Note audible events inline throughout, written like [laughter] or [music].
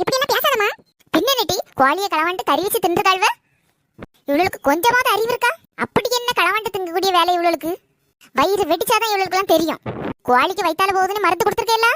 இப்படி என்ன பேசாதமா பின்ன நெட்டி கோழியை களவாண்டு கறி வச்சு தின்றுதாழ்வ இவளுக்கு கொஞ்சமாவது அறிவு இருக்கா? அப்படி என்ன களவாண்டு திங்கக்கூடிய வேலை இவளுக்கு? வயிறு வெடிச்சாதான் இவளுக்குலாம் தெரியும். கோழிக்கு வைத்தால போகுதுன்னு மருந்து கொடுத்துருக்கேல்ல?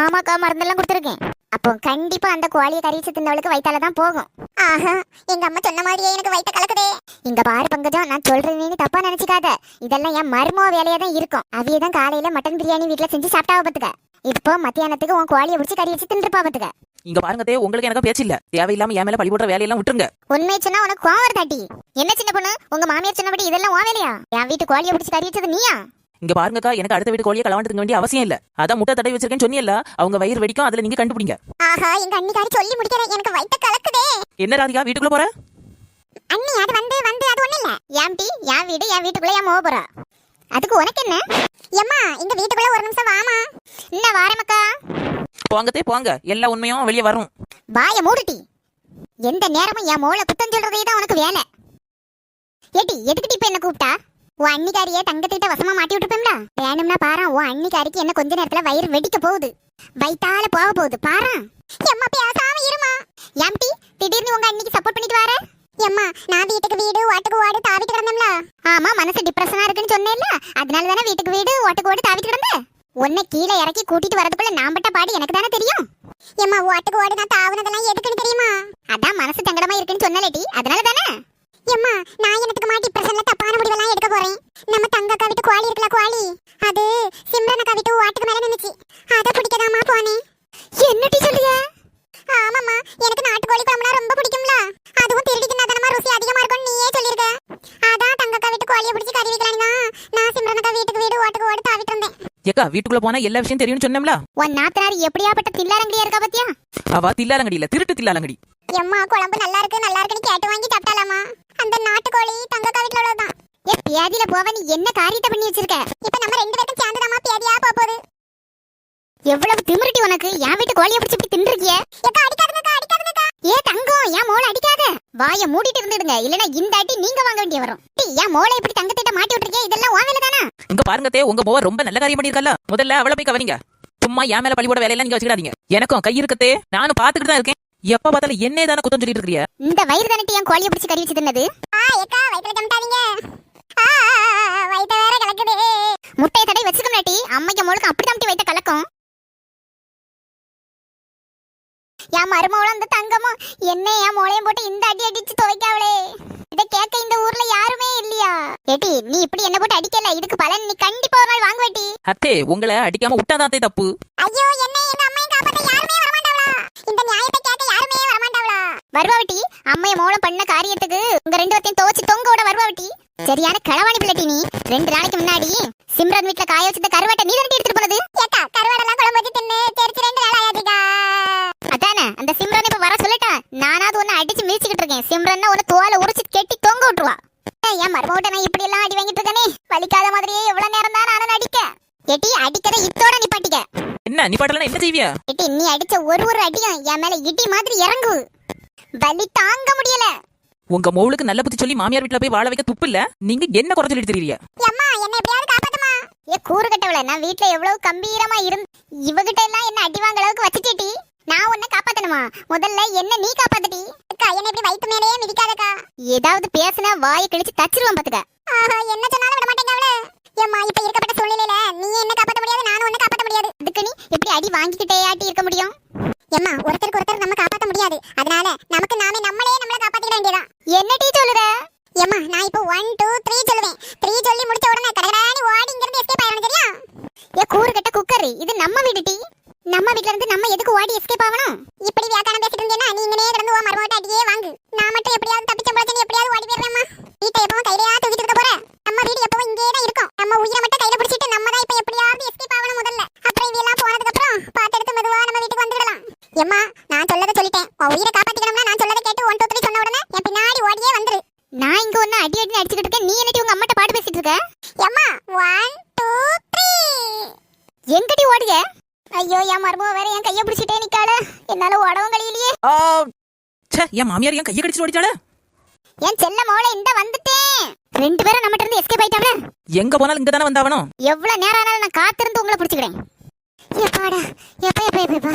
ஆமாக்கா மருந்தெல்லாம் கொடுத்துருக்கேன். அப்போ கண்டிப்பா அந்த கோழியை கறி வச்சு தின்னவளுக்கு வைத்தால தான் போகும். ஆஹா எங்க அம்மா சொன்ன மாதிரியே எனக்கு வயித்த கலக்குதே. இங்க பாரு பங்கஜம் நான் சொல்றேன்னு தப்பா நினைச்சுக்காத. இதெல்லாம் என் மருமோ வேலையா தான் இருக்கும். அவையே தான் காலையில மட்டன் பிரியாணி வீட்ல செஞ்சு சாப்பிட்டா பார்த்துக்க இப்போ மத்தியானத்துக்கு உன் கோழியை பிடிச்சி கறி வச்சு தின்றுப்பா பார்த்துக்க இங்க பாருங்க தே உங்களுக்கு எனக்கு பேச்சு இல்ல. தேவையில்லாம என் மேல பழி போடுற வேலையெல்லாம் விட்டுருங்க. உண்மை சொன்னா உனக்கு கோவம் வருதாட்டி என்ன சின்ன பொண்ணு? உங்க மாமியார் சொன்னபடி இதெல்லாம் உன் வேலையா? என் வீட்டு கோழியை பிடிச்சி கறி வச்சது நீயா? இங்க பாருங்கக்கா எனக்கு அடுத்த வீட்டு கோழியை களவாண்டு திங்க வேண்டிய அவசியம் இல்ல. அதான் முட்டை தடவி வச்சிருக்கேன்னு சொன்னியல்ல அவங்க வயிறு வெடிக்கும் அதுல நீங்க கண்டுபிடிங்க. ஆஹா எங்க அண்ணிக்காரி சொல்லி முடிக்கிறேன். எனக்கு வயித்த கலக்குதே. என்ன ராதிகா வீட்டுக்குள்ள போற? அண்ணி அது வந்து வந்து அது ஒண்ணு இல்ல. ஏம்டி என் வீடு என் வீட்டுக்குள்ள என் மோக போறா? அதுக்கு உனக்கு என்ன எம்மா இந்த வீட்டுக்குள்ள ஒரு நிமிஷம் வாமா. என்ன வாரமக்கா போங்கத்தே போங்க எல்லா உண்மையும் வெளியே வரும். வாய மூடுட்டி எந்த நேரமும் என் மோளை குத்தம் சொல்றதே தான் உனக்கு வேலை. ஏட்டி எதுக்கிட்டு இப்ப என்ன கூப்பிட்டா? உன் அன்னிக்காரியே தங்கத்திட்ட வசமா மாட்டி விட்டுப்பேன்ல வேணும்னா பாரு உன் அன்னிக்காரிக்கு என்ன கொஞ்ச நேரத்துல வயிறு வெடிக்க போகுது. வயித்தால போக போகுது. பாரு. எம்மா பேசாம இருமா. ஏம்டி திடீர்னு உங்க அன்னிக்கு சப்போர்ட் பண்ணிட்டு வர? எம்மா நான் வீட்டுக்கு வீடு ஓட்டுக்கு ஓடு தாவிட்டு கிடந்தோம்ல. ஆமா மனசு டிப்ரெஷனா இருக்குன்னு சொன்னேன்ல. அதனால தானே வீட்டுக்கு வீடு ஓட்டுக்கு ஓடு தாவிட்டு கிடந்த? உன்னை கீழே இறக்கி கூட்டிட்டு வரதுக்குள்ள நான் பட்ட பாடு எனக்கு தானே தெரியும்? எம்மா ஓட்டுக்கு ஓடு நான் தாவுனதெல்லாம் எதுக்குன்னு தெரியுமா? அதான் மனசு சங்கடமா இருக்குன்னு சொன்னலடி அதனால தானே எம்மா நான் எனக்கு மாட்டி பிரசன்ல தப்பான முடிவெல்லாம் எடுக்க போறேன்? நம்ம தங்கக்கா விட்டு கோழி இருக்கல கோழி அது சிம்ரனக்கா ஓட்டுக்கு மேல நின்னுச்சு. பிடிக்கதாமா போனேன். ஆமாம்மா. எனக்கு நாட்டுக்கோழி குழம்புனா ரொம்ப பிடிக்கும்ல. அதுவும் திருடி தின்னாதனமா ருசி அதிகமா இருக்கும்னு நீயே சொல்லிருக்க. அதான் தங்கக்கா விட்டு கோழியை பிடிச்சி கறி வைக்கலாம் நான் சிம்ரனக்கா வீட்டுக்கு வீடு ஓட்டுக்கு ஓடு தாவிட்டு இருந்தேன். ஏக்கா வீட்டுக்குள்ள போனா எல்லா விஷயம் தெரியும்னு சொன்னோம்ல? உன் நாத்தனார் எப்படியாப்பட்ட தில்லாரங்கடியா இருக்கா பாத்தியா? அவ தில்லாலங்கடி இல்ல திருட்டு தில்லாலங்கடி எம்மா குழம்பு நல்லா இருக்கு நல்லா இருக்குன்னு கேட்டு வாங்கி சாப்பிட்டாலாமா? அந்த நாட்டுக்கோழி தங்கக்கா வீட்ல உள்ளதுதான். ஏ பியாதியில போவ நீ என்ன காரியத்தை பண்ணி வச்சிருக்க? இப்ப நம்ம ரெண்டு பேரும் சேர்ந்துதாமா பியாதியா போக போகுது. எவ்வளவு திமிருட்டி உனக்கு? என் வீட்டு கோழியை பிடிச்சி இப்படி தின்றுக்கிய ஏ தங்கம் என் மோளை அடிக்காத. வாயை மூடிட்டு இருந்துடுங்க. இல்லனா இந்த அடி நீங்க வாங்க வேண்டிய வரும். என் மோளை இப்படி தங்கத்திட்ட மாட்டி விட்டுருக்கே இதெல்லாம் உன் வேலை தானே இங்க பாருங்க தே உங்க போவ ரொம்ப நல்ல காரியம் பண்ணிருக்கல முதல்ல அவளை போய் கவனிங்க. சும்மா என் மேல பழி போட வேலையெல்லாம் நீங்க வச்சுக்காதீங்க எனக்கும் கை இருக்கத்தே நானும் பாத்துக்கிட்டு தான் இருக்கேன். எப்ப பார்த்தாலும் என்னே தானே குத்தம் சொல்லிட்டு இருக்கீங்க இந்த வயிறு தானே என் கோழியை பிடிச்சி கறி வச்சு தின்னது? ஆ ஏக்கா வயித்துல ஜம்டாதீங்க ஆ வயித்த வேற கலக்குது முட்டையை தடவை வச்சுக்கணும் அம்மைக்கு முழுக்க அப்படி என் மருமகளும் அந்த தங்கமும் என்ன என் மூளையும் போட்டு இந்த அடி அடிச்சு துவைக்காவளே. இதை கேட்க இந்த ஊர்ல யாருமே இல்லையா? ஏட்டி நீ இப்படி என்ன போட்டு அடிக்கல? இதுக்கு பலன் நீ கண்டிப்பா ஒரு நாள் வாங்குவேட்டி அத்தே உங்களை அடிக்காம விட்டாதான் தே தப்பு? ஐயோ என்ன எங்க அம்மையை காப்பாத்த யாருமே வரமாட்டாங்களா இந்த நியாயத்தை கேட்க யாருமே வரமாட்டாங்களா வருவாவட்டி அம்மைய மூலம் பண்ண காரியத்துக்கு உங்க ரெண்டு பேர்த்தையும் துவச்சு தொங்க விட வருவாவட்டி சரியான களவாணி பிள்ளட்டி நீ. ரெண்டு நாளைக்கு முன்னாடி சிம்ரன் வீட்ல காய வச்சத கருவாட்டை நீ எடுத்துட்டு போனது. நானாவது ஒன்னு அடிச்சு மிதிச்சுக்கிட்டு இருக்கேன். சிம்ரன் ஒரு தோலை உரிச்சு கெட்டி தொங்க விட்டுருவா. ஏய், என் மருமகிட்ட நான் இப்படி எல்லாம் அடி வாங்கிட்டு இருக்கனே? வலிக்காத மாதிரியே எவ்வளவு நேரம் தான் நானும் அடிக்க எட்டி அடிக்கத இத்தோட நிப்பாட்டிக்க என்ன நீ பாட்டலாம் என்ன செய்வியா? இட்டி நீ அடிச்ச ஒரு ஒரு அடியும் என் மேல இடி மாதிரி இறங்கு. வலி தாங்க முடியல. உங்க மோளுக்கு நல்ல புத்தி சொல்லி மாமியார் வீட்டுல போய் வாழ வைக்க துப்பு இல்ல? நீங்க என்ன குறை சொல்லிட்டு தெரியல அம்மா என்ன எப்படியாவது காப்பாத்துமா? ஏ கூறு கட்டவள நான் வீட்ல எவ்வளவு கம்பீரமா இருந்து இவகிட்ட எல்லாம் என்ன அடி வாங்க அளவுக்கு வச்சுட்டேட்டி நான் உன்னை காப்பாத்தணுமா? முதல்ல என்ன நீ காப்பாத்தடி. அக்கா என்ன இப்படி வயித்து மேலேயே மிதிக்காதக்கா. ஏதாவது பேசினா வாயை கிழிச்சு தச்சிருவான் பாத்துக்க. என்ன சொன்னாலும் விட மாட்டேங்க அவளே ஏம்மா இப்ப இருக்கப்பட்ட சூழ்நிலையில நீ என்ன காப்பாத்த முடியாது நானும் உன்னை காப்பாத்த முடியாது. அதுக்கு நீ இப்படி அடி வாங்கிக்கிட்டே ஆட்டி இருக்க முடியும்? ஏம்மா ஒருத்தருக்கு ஒருத்தர் நம்ம காப்பாத்த முடியாது. அதனால நமக்கு நாமே நம்மளே நம்மள காப்பாத்திக்க வேண்டியதான் என்ன டீ சொல்லுற? ஏம்மா நான் இப்போ ஒன் டூ த்ரீ சொல்லுவேன். த்ரீ சொல்லி முடிச்ச உடனே கடகடானி ஓடி இங்க இருந்து எஸ்கேப் ஆகணும் சரியா ஏ கூறு கட்ட குக்கர் இது நம்ம வீடு டீ. நம்ம வீட்ல இருந்து நம்ம எதுக்கு ஓடி எஸ்கேப் ஆகணும்? இப்படி வியாக்காரம் பேசிட்டு இருந்தேன்னா நீ இங்கனே கிடந்து ஓ மரமோட்ட அடியே வாங்கு. நான் மட்டும் எப்படியாவது தப்பிச்ச போல எப்படியாவது ஓடி போயிடுறேம்மா. வீட்டை எப்பவும் கையிலயா தூக்கிட்டு இருக்க போற? நம்ம வீடு எப்பவும் இங்கே தான் இருக்கும். நம்ம உயிரை மட்டும் கையில பிடிச்சிட்டு நம்ம தான் இப்ப எப்படியாவது எஸ்கேப் ஆகணும் முதல்ல. அப்புறம் இதெல்லாம் போனதுக்கு அப்புறம் பார்த்து எடுத்து மெதுவா நம்ம வீட்டுக்கு வந்துடலாம். எம்மா நான் சொல்லதை சொல்லிட்டேன். உன் உயிரை காப்பாத்திக்கணும்னா நான் சொல்லதை கேட்டு ஒன் டூ த்ரீ சொன்ன உடனே என் பின்னாடி ஓடியே வந்துரு. நான் இங்க ஒண்ணு அடி அடி அடிச்சுக்கிட்டு இருக்கேன். நீ என்னடி உங்க அம்மாட்ட பாட்டு பேசிட்டு இருக்க? எம்மா ஒன் டூ த்ரீ எங்கடி ஓடுக ஐயோ என் மருமக வேற என் கைய பிடிச்சிட்டே நிக்காள. என்னால ஓடவும் கழியலையே. ச்சே என் மாமியார் என் கையை கடிச்சு ஓடிச்சால என் செல்ல மோளை இந்த வந்துட்டேன். ரெண்டு பேரும் நம்மகிட்ட இருந்து எஸ்கேப் ஆயிட்டாங்க எங்க போனாலும் இங்க தானே வந்தாவணும். எவ்வளவு நேரம் ஆனாலும் நான் காத்திருந்து உங்களை பிடிச்சுக்கிறேன். எப்பாடா எப்ப எப்ப எப்ப எப்ப?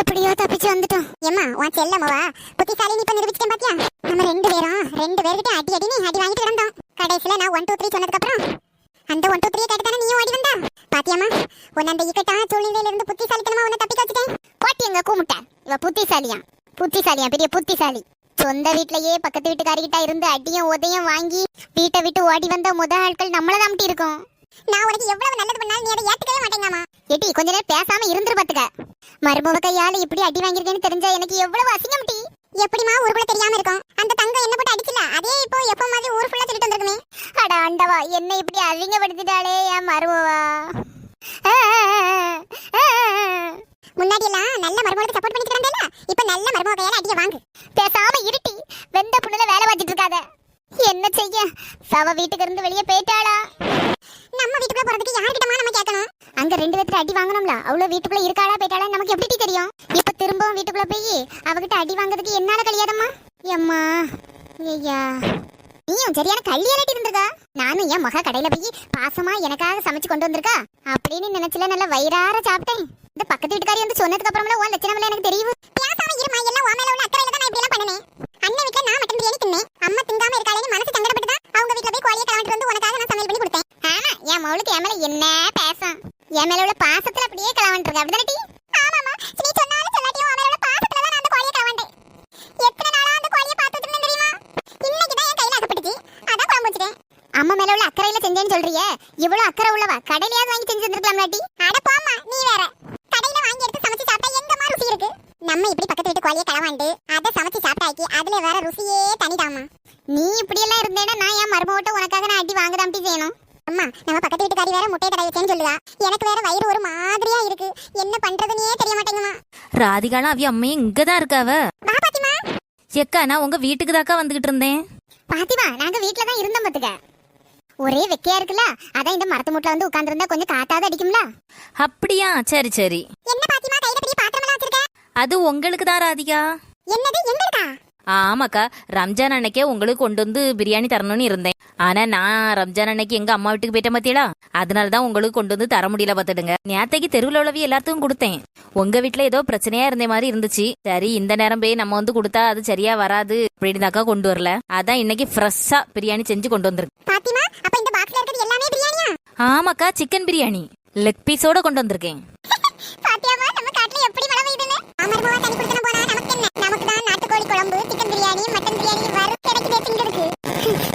எப்படியோ தப்பிச்சு வந்துட்டோம். ஏம்மா உன் செல்லம்மாவா புத்திசாலி இப்ப நிரூபிச்சிட்டேன் பாத்தியா? நம்ம ரெண்டு பேரும் ரெண்டு பேர்கிட்ட அடி அடி நீ அடி வாங்கிட்டு கிடந்தோம். கடைசியில நான் ஒன் டூ த்ரீ சொன்னதுக்கு அப்புறம் அந்த ஒன் டூ த்ரீ கேட்டு தானே நீயும் ஓடி வந்தா? பாத்தியாம்மா உன்னை அந்த இக்கட்டா சூழ்நிலையில இருந்து புத்திசாலித்தனமா உன்னை தப்பிக்க வச்சுட்டேன். பாட்டி எங்க கூமுட்ட? இவ புத்திசாலியா? புத்திசாலியா பெரிய புத்திசாலி. சொந்த வீட்லயே பக்கத்து வீட்டுக்காரிகிட்ட இருந்து அடியும் உதையும் வாங்கி வீட்டை விட்டு ஓடி வந்த முத ஆட்கள் நம்மள தான் இருக்கோம். நான் உனக்கு எவ்வளவு நல்லது பண்ணாலும் நீ அதை ஏத்துக்கவே மாட்டேங்கம்மா. ஏட்டி கொஞ்ச நேரம் பேசாம இருந்துரு பாத்துக்க. மருமவ கையால இப்படி அடி வாங்கியிருக்கேன்னு தெரிஞ்சா எனக்கு எவ்வளவு அசிங்கம் டி எப்படிமா ஊருக்குள்ள தெரியாம இருக்கும்? அந்த தங்கம் என்ன போட்டு அடிக்கல அதே இப்போ எப்ப மாதிரி ஊர் ஃபுல்லா சொல்லிட்டு வந்திருக்குமே. அட ஆண்டவா என்ன இப்படி அசிங்கப்படுத்திட்டாளே என் மருமவா? முன்னாடி எல்லாம் நல்ல மருமகளுக்கு சப்போர்ட் பண்ணிட்டு இருந்தேல இப்ப நல்ல மருமக கையால அடிய வாங்கு. பேசாம இருட்டி வெந்த புண்ணுல வேலை பார்த்துட்டு இருக்காத. என்ன செய்ய? சவ வீட்டுக்கு இருந்து வெளியே போயிட்டாளா? நம்ம வீட்டுக்குள்ள போறதுக்கு யார்கிட்டமா நம்ம கேட்கணும்? அங்க ரெண்டு பேர்த்துல அடி வாங்கணும்ல அவ்வளவு வீட்டுக்குள்ள இருக்காளா போயிட்டாளா நமக்கு எப்படி தெரியும்? இப்ப வீட்டுக்குள்ள போய் அவகிட்ட அடி வாங்குறதுக்கு என்னால கழியாதம்மா? எம்மா ஐயா. நீயும் சரியான கல்யாணம் இருந்திருக்கா? நானும் என் மகா கடையில போய் பாசமா எனக்காக சமைச்சு கொண்டு வந்திருக்கா? அப்படின்னு நினைச்சல நல்லா வயிறார சாப்பிட்டேன். இந்த பக்கத்து வீட்டுக்காரி வந்து சொன்னதுக்கு அப்புறம்ல உன் லட்சணம் எனக்கு தெரியும். பேசாம இருமா எல்லாம் உன் மேல உள்ள அக்கறையில தான் நான் இப்படி பண்ணனே அண்ணன் வீட்ல நான் மட்டன் பிரியாணி தின்னேன். அம்மா திங்காம இருக்காளேன்னு மனசு சங்கடப்பட்டு தான் அவங்க வீட்ல போய் கோழியை கலந்துட்டு வந்து உனக்காக நான் சமையல் பண்ணி கொடுத்தேன். ஆமா என் மவளுக்கு என் மேல என்ன பேசம்? என் மேல உள்ள பாசத்துல அப்படியே கலவான்ட்டு இருக்கா. அப்படிதானே டி ஆமாமா நீ சொன்னாலும் சொல்லாட்டியும் உன் மேல உள்ள பாசத்துல தான் நான் அந்த கோழியை கலவாண்டேன் எத்தனை நாளா அந்த கோழியை பார்த்துட்டு இருந்தேன் தெரியுமா இன்னைக்கு தான் என் கையில அகப்பட்டுச்சு அதான் குழம்பு வச்சுட்டேன் அம்மா மேல உள்ள அக்கறையில செஞ்சேன்னு சொல்றியே இவ்வளவு அக்கறை உள்ளவா கடையிலயாவது வாங்கி செஞ்சு தந்துருக்கலாம்லாட்டி அட போம்மா நீ வேற கடையில வாங்கி எடுத்து சமைச்சு சாப்பிட்டா எங்கம்மா ருசி இருக்கு நம்ம இப்படி பக்கத்து வீட்டு கோழியை களவாண்டு அதை சமைச்சு சாப்பிட்டாக்கி அதுல வேற ருசியே தனிதாமா நீ இப்படி எல்லாம் இருந்தேன்னா நான் என் மருமகிட்ட உனக்காக நான் அடி வாங்க தாம்பி செய்யணும் அம்மா நம்ம பக்கத்து வீட்டுக்காரி வேற முட்டை கடை வச்சேன்னு சொல்லுவா. எனக்கு வேற வயிறு ஒரு மாதிரியா இருக்கு. என்ன பண்றதுன்னே தெரிய மாட்டேங்குமா ராதிகாலாம் அவிய அம்மையும் இங்கதான் இருக்காவ வா பாத்திமா. எக்கா நான் உங்க வீட்டுக்கு தாக்கா வந்துகிட்டு இருந்தேன். பாத்திமா நாங்க வீட்ல தான் இருந்தோம் பாத்துக்க. ஒரே வெக்கையா இருக்குல்ல அதான் இந்த மரத்து மூட்ல வந்து உட்கார்ந்திருந்தா கொஞ்சம் காத்தாத அடிக்கும்ல. அப்படியா? சரி சரி. என்ன பாத்திமா கையில பெரிய பாத்திரம் எல்லாம் வச்சிருக்க? அது உங்களுக்கு தான் ராதிகா. என்னது எங்க இருக்கா ஆமாக்கா ரம்ஜான் அன்னைக்கே உங்களுக்கு கொண்டு வந்து பிரியாணி தரணும்னு இருந்தேன். ஆனா நான் ரம்ஜான் அன்னைக்கு எங்க அம்மா வீட்டுக்கு போயிட்டேன் பாத்தீங்களா அதனால தான் உங்களுக்கு கொண்டு வந்து தர முடியல பாத்துடுங்க. நேத்தைக்கு தெருவில் உள்ளவி எல்லாத்துக்கும் கொடுத்தேன். உங்க வீட்ல ஏதோ பிரச்சனையா இருந்த மாதிரி இருந்துச்சு. சரி இந்த நேரம் போய் நம்ம வந்து கொடுத்தா அது சரியா வராது. அப்படின்னாக்கா கொண்டு வரல. அதான் இன்னைக்கு ஃப்ரெஷ்ஷா பிரியாணி செஞ்சு கொண்டு வந்திருக்கு. ஆமாக்கா சிக்கன் பிரியாணி. லெக் பீஸோட கொண்டு வந்திருக்கேன். [laughs] நாட்டுக்கோழி குழம்பு சிக்கன் பிரியாணி மட்டன் பிரியாணி வறு கிடைக்குதே திங்கிறதுக்கு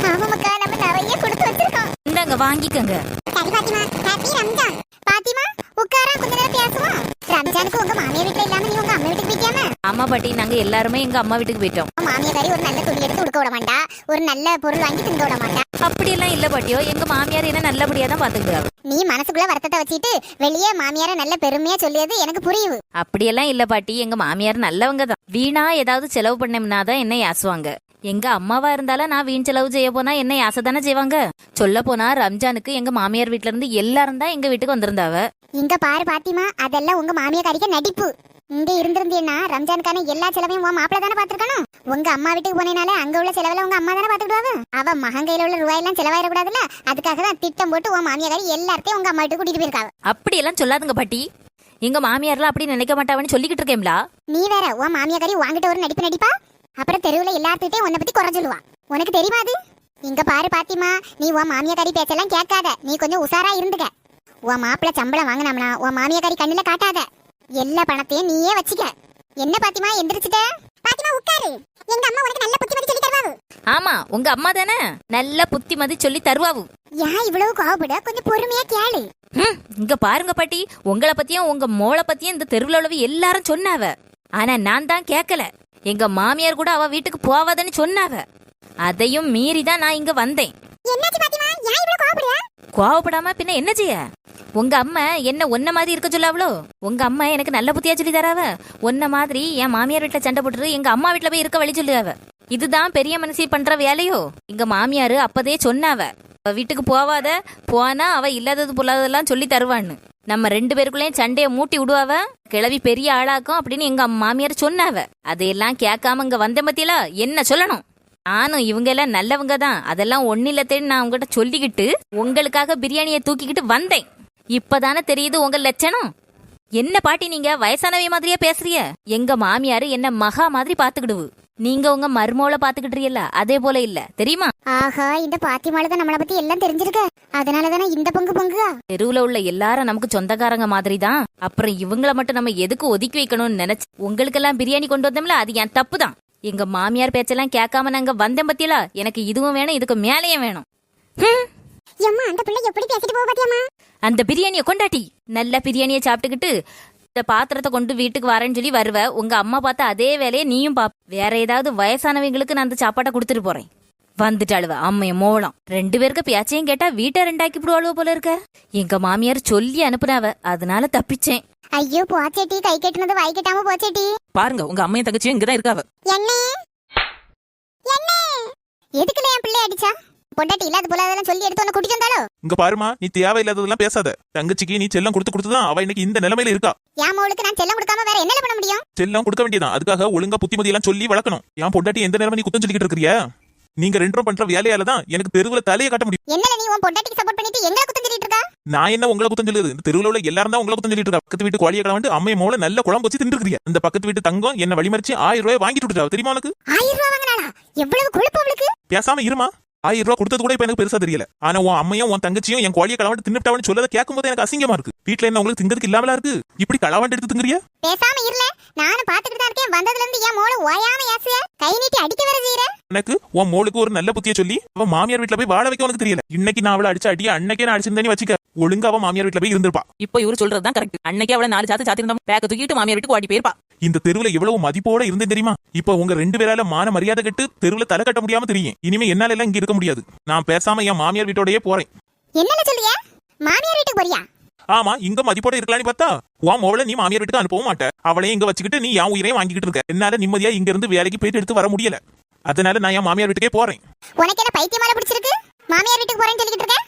ஆமாமக்கா நம்ம நிறைய கொடுத்து வச்சிருக்கோம். இந்தாங்க வாங்கிக்கங்க. சரி பாத்திமா ஹாப்பி ரம்ஜான். பாத்திமா உட்காரா? கொஞ்ச நேரம் பேசுவோம். ரம்ஜானுக்கு உங்க மாமியார் வீட்ல இல்லாம நீ உங்க அம்மா வீட்டுக்கு போய்க்காம ஆமா பாட்டி நாங்க எல்லாருமே எங்க அம்மா வீட்டுக்கு போயிட்டோம். மாமியாரி ஒரு நல்ல துணி எடுத்து உடுக்க விட மாட்டா. ஒரு நல்ல பொருள் வாங்கி திங்க விட மாட்டா. அப்படியெல்லாம் இல்ல பாட்டியோ. எங்க மாமியார் என்ன நல்லபடியா தான் பாத்துக்கிறாங்க நீ மனசுக்குள்ள வருத்தத்தை வச்சுட்டு வெளியே மாமியார நல்ல பெருமையா சொல்லியது எனக்கு புரியுது. அப்படியெல்லாம் இல்ல பாட்டி. எங்க மாமியார் நல்லவங்க தான். வீணா ஏதாவது செலவு பண்ணோம்னா தான் என்ன யாசுவாங்க எங்க அம்மாவா இருந்தாலும் நான் வீண் செலவு செய்ய போனா என்ன யாசை தானே செய்வாங்க? சொல்ல போனா ரம்ஜானுக்கு எங்க மாமியார் வீட்ல இருந்து எல்லாரும் தான் எங்க வீட்டுக்கு வந்திருந்தாவ. இங்க பாரு பாத்திமா. அதெல்லாம் உங்க மாமியா கறிக்க நடிப்பு. இங்க இருந்திருந்தீன்னா ரம்ஜானுக்கான எல்லா செலவையும் உன் மாப்பிள்ள தானே பாத்துருக்கணும் உங்க அம்மா வீட்டுக்கு போனேனால அங்க உள்ள செலவுல உங்க அம்மா தானே பாத்துக்கிடுவாங்க அவ மகங்கையில உள்ள ரூபாயெல்லாம் செலவாயிடக்கூடாதுல்ல? அதுக்காக தான் திட்டம் போட்டு உன் மாமியா கறி எல்லாத்தையும் உங்க அம்மா வீட்டுக்கு கூட்டிட்டு போயிருக்காங்க. அப்படியெல்லாம் சொல்லாதுங்க பாட்டி. எங்க மாமியார்லாம் அப்படி நினைக்க மாட்டாவன்னு சொல்லிக்கிட்டு இருக்கேன்ல நீ வேற உன் மாமியா கறி வாங்கிட்ட ஒரு நடிப்பு நடிப்பா? அப்புறம் தெருவுல எல்லாத்துக்கிட்டையும் உன்னை பத்தி குறை சொல்லுவா. உனக்கு தெரியுமா அது? இங்க பாரு பாத்திமா நீ உன் மாமியா கறி பேச்செல்லாம் கேட்காத. நீ கொஞ்சம் உசாரா இருந்துக்க. உன் மாப்பிள்ள சம்பளம் வாங்கினோம்னா உன் மாமியா கறி கண்ணுல காட்டாத. எல்லா பணத்தையும் நீயே வச்சுக்க. என்ன பாத்திமா எந்திரிச்சிட்ட? பாத்திமா உட்காரு. எங்க அம்மா உனக்கு நல்ல புத்திமதி சொல்லி தருவாவு. ஆமா உங்க அம்மா தானே நல்ல புத்திமதி சொல்லி தருவாவு. ஏன் இவ்வளவு கோவப்பட கொஞ்சம் பொறுமையா கேளு. இங்க பாருங்க பாட்டி உங்களை பத்தியும் உங்க மோளை பத்தியும் இந்த தெருவுல உள்ளவ எல்லாரும் சொன்னாவ. ஆனா நான் தான் கேட்கல எங்க மாமியார் கூட அவ வீட்டுக்கு போவாதன்னு சொன்னாவ. அதையும் மீறி தான் நான் இங்க வந்தேன். என்னாச்சு பாத்திமா? ஏன் இவ்வளவு கோவப்படுற? கோவப்படாம பின்ன என்ன செய்ய? உங்க அம்மா என்ன ஒன்ன மாதிரி இருக்க சொல்லாவளோ? உங்க அம்மா எனக்கு நல்ல புத்தியா சொல்லி தராவ. ஒன்ன மாதிரி என் மாமியார் வீட்டுல சண்டை போட்டுட்டு எங்க அம்மா வீட்டுல போய் இருக்க வழி சொல்லுவாவ. இதுதான் பெரிய மனுஷி பண்ற வேலையோ? எங்க மாமியாரு அப்பதே சொன்னாவ. வீட்டுக்கு போவாத. போனா அவ இல்லாதது பொல்லாததெல்லாம் சொல்லி தருவான்னு. நம்ம ரெண்டு பேருக்குள்ளேயும் சண்டையை மூட்டி விடுவாவ. கிளவி பெரிய ஆளாக்கும் அப்படின்னு எங்க மாமியார் சொன்னாவ. அதையெல்லாம் கேட்காம இங்க வந்த மத்தியில என்ன சொல்லணும்? நானும் இவங்க எல்லாம் நல்லவங்க தான் அதெல்லாம் ஒன்னில்லத்தேன்னு நான் உங்ககிட்ட சொல்லிக்கிட்டு உங்களுக்காக பிரியாணியை தூக்கிக்கிட்டு வந்தேன். இப்பதானே தெரியுது உங்க லட்சணம். என்ன பாட்டி நீங்க? வயசானவை மாதிரியே பேசுறிய எங்க மாமியாரு என்ன மகா மாதிரி பாத்துக்கிடுவு நீங்க உங்க மருமோள பாத்துக்கிட்டுறீல்ல அதே போல இல்ல. தெரியுமா? ஆஹா இந்த பாத்திமால தான் நம்மளை பத்தி எல்லாம் தெரிஞ்சிருக்க. அதனால தானே இந்த பங்கு பங்குகா? தெருவுல உள்ள எல்லாரும் நமக்கு சொந்தக்காரங்க மாதிரி தான் அப்புறம் இவங்கள மட்டும் நம்ம எதுக்கு ஒதுக்கி வைக்கணும்னு நினைச்சு உங்களுக்கெல்லாம் பிரியாணி கொண்டு வந்தோம்ல அது என் தப்பு தான் எங்க மாமியார் பேச்செல்லாம் கேட்காம நாங்க வந்தேன் பத்தியலா? எனக்கு இதுவும் வேணும் இதுக்கு மேலேயும் வேணும். ஹம். எம்மா அந்த பிள்ளை எப்படி பேசிட்டு போக பாத்தியாமா அந்த பிரியாணியை கொண்டாட்டி. நல்ல பிரியாணியை சாப்பிட்டுக்கிட்டு இந்த பாத்திரத்தை கொண்டு வீட்டுக்கு வரேன்னு சொல்லி வருவ. உங்க அம்மா பார்த்த அதே வேலையை நீயும் பாப்ப வேற ஏதாவது வயசானவங்களுக்கு நான் அந்த சாப்பாட்டை கொடுத்துட்டு போறேன். வந்துட்டாளுவ அம்மைய மோளம். ரெண்டு பேருக்கு பேச்சையும் கேட்டா வீட்டை ரெண்டாக்கி விடுவாளுவ போல இருக்க. எங்க மாமியார் சொல்லி அனுப்புனாவ அதனால தப்பிச்சேன். ஐயோ போச்சேட்டி கை கட்டினது வாய் கட்டாம போச்சேட்டி பாருங்க உங்க அம்மையும் தங்கச்சியும் இங்கதான் இருக்காவ. என்ன? என்ன? எதுக்குல என் பிள்ளை அடிச்சா? பொண்டாட்டி இல்லாத போல அதெல்லாம் சொல்லி எடுத்து உன்னை கூட்டிட்டு வந்தாலோ இங்க பாருமா நீ தேவையில்லாததெல்லாம் பேசாத. தங்கச்சிக்கு நீ செல்லம் கொடுத்து கொடுத்துதான் அவ இன்னைக்கு இந்த நிலைமையில இருக்கா. என் மவளுக்கு நான் செல்லம் கொடுக்காம வேற என்ன பண்ண முடியும்? செல்லம் கொடுக்க வேண்டியதான் அதுக்காக ஒழுங்கா புத்திமதி எல்லாம் சொல்லி வளர்க்கணும். என் பொண்டாட்டி எந்த நேரம் நீ குத்தம் சொல்லிக்கிட்டு இருக்கிறியா? நீங்க ரெண்டும் பண்ற வேலையால தான் எனக்கு தெருவுல தலையை காட்ட முடியும். என்னல நீ உன் பொண்டாட்டிக்கு சப்போர்ட் பண்ணிட்டு எங்களை குத்தம் சொல்லிட்டு இருக்கா? நான் என்ன உங்களை குத்தம் சொல்லுது? இந்த தெருவுல உள்ள எல்லாரும் தான் உங்களை குத்தம் சொல்லிட்டு இருக்கா? பக்கத்து வீட்டு கோழியை வந்து அம்மைய மோல நல்ல குழம்பு வச்சு தின்றுக்கிறியா இந்த பக்கத்து வீட்டு தங்கம் என்ன வழிமறிச்சு ஆயிரம் ரூபாய் வாங்கிட்டு விட்டுட்டா. தெரியுமா உனக்கு? ஆயிரம் ரூபா வாங்கினாளா? எவ்வளவு கொழுப்பு அவளுக்கு? பேசாம இருமா. ஆயிரம் ரூபாய் கொடுத்தது கூட இப்ப எனக்கு பெருசா தெரியல. ஆனா உன் அம்மையும் உன் தங்கச்சியும் என் கோழியை களவாண்டு தின்னுட்டாவன்னு சொல்லதை கேட்கும் போது எனக்கு அசிங்கமா இருக்கு. வீட்டுல என்ன உங்களுக்கு திங்கிறதுக்கு இல்லாமலா இருக்கு? இப்படி களவாண்டு எடுத்து திங்கிறியா? பேசாம இருல நானும் பாத்துக்கிட்டு தான் இருக்கேன். வந்ததுல இருந்து என் மோள ஓயாம ஏசுய கை நீட்டி அடிக்க வர செய்யற எனக்கு உன் மோளுக்கு ஒரு நல்ல புத்திய சொல்லி அவன் மாமியார் வீட்ல போய் வாழ வைக்க உனக்கு தெரியல. இன்னைக்கு நான் அவளை அடிச்ச அடிய அன்னைக்கே நான் அடிச்சிருந்தேன்னு வச்சுக்க ஒழுங்கா அவன் மாமியார் வீட்ல போய் இருந்திருப்பா. இப்போ இவரு சொல்றதுதான் கரெக்ட் அன்னைக்கு அவளை நாலு சாத்து சாத்திருந்தோம். பேக்க தூக்கிட்டு மாமியார் வீட்டுக்கு ஓடி போயிருப்பா. இந்த தெருவுல எவ்வளவு மதிப்போட இருந்தேன் தெரியுமா? இப்ப உங்க ரெண்டு பேரால மான மரியாதை கட்டு தெருவுல தலை கட்ட முடியாம தெரியும். இனிமே என்னால எல்லாம் இங்க இருக்க முடியாது. நான் பேசாம என் மாமியார் வீட்டோடயே போறேன். என்னல சொல்லிய மாமியார் வீட்டுக்கு போறியா? ஆமா இங்க மதிப்போட இருக்கலாம்னு பார்த்தா உன் மோளை நீ மாமியார் வீட்டுக்கு அனுப்பவும் மாட்ட. அவளையும் இங்க வச்சுக்கிட்டு நீ என் உயிரையும் வாங்கிக்கிட்டு இருக்க. என்னால நிம்மதியா இங்க இருந்து வேலைக்கு போயிட்டு எடுத்து வர முடியல. அதனால நான் என் மாமியார் வீட்டுக்கே போறேன். உனக்கு என்ன பைத்தியமால பிடிச்சிருக்கு? மாமியார் வீட்டுக்கு போறேன்னு சொல்லிக்கிட்டு இருக்க?